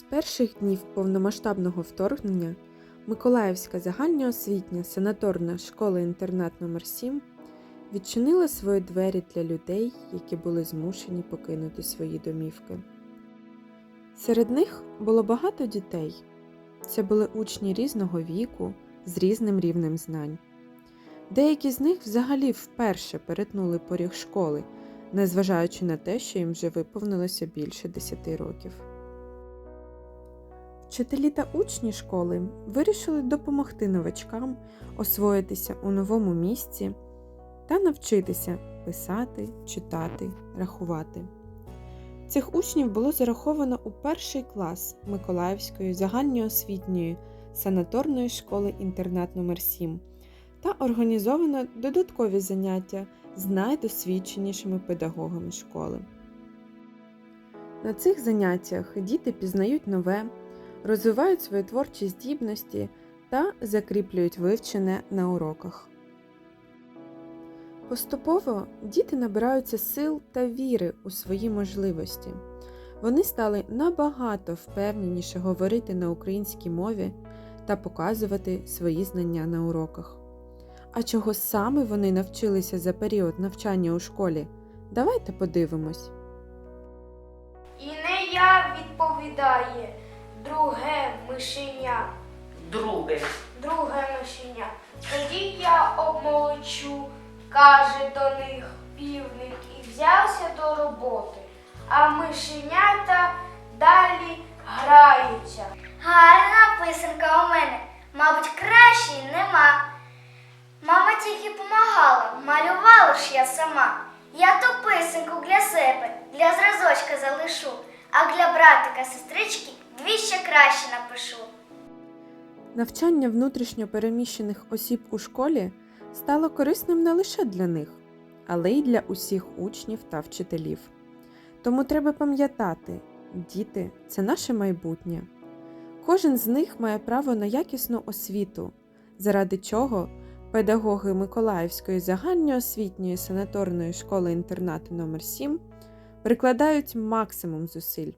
З перших днів повномасштабного вторгнення Миколаївська загальноосвітня санаторна школа-інтернат номер 7 відчинила свої двері для людей, які були змушені покинути свої домівки. Серед них було багато дітей. Це були учні різного віку з різним рівнем знань. Деякі з них взагалі вперше перетнули поріг школи, незважаючи на те, що їм вже виповнилося більше 10 років. Вчителі та учні школи вирішили допомогти новачкам освоїтися у новому місці та навчитися писати, читати, рахувати. Цих учнів було зараховано у перший клас Миколаївської загальноосвітньої санаторної школи інтернат номер 7 та організовано додаткові заняття з найдосвідченішими педагогами школи. На цих заняттях діти пізнають нове, розвивають свої творчі здібності та закріплюють вивчене на уроках. Поступово діти набираються сил та віри у свої можливості. Вони стали набагато впевненіше говорити на українській мові та показувати свої знання на уроках. А чого саме вони навчилися за період навчання у школі? Давайте подивимось. І не я відповідає, мишеня, Друге. друге мишеня. Тоді я обмолочу, каже до них півник, і взявся до роботи. А мишенята далі граються. Гарна писанка у мене, мабуть, кращої нема. Мама тільки помагала, малювала ж я сама. Я ту писанку для себе, для зразочка залишу, а для братика сестрички дві ще краще напишу. Навчання внутрішньо переміщених осіб у школі стало корисним не лише для них, але й для усіх учнів та вчителів. Тому треба пам'ятати, діти це наше майбутнє. Кожен з них має право на якісну освіту, заради чого педагоги Миколаївської загальноосвітньої санаторної школи інтернату номер 7 прикладають максимум зусиль,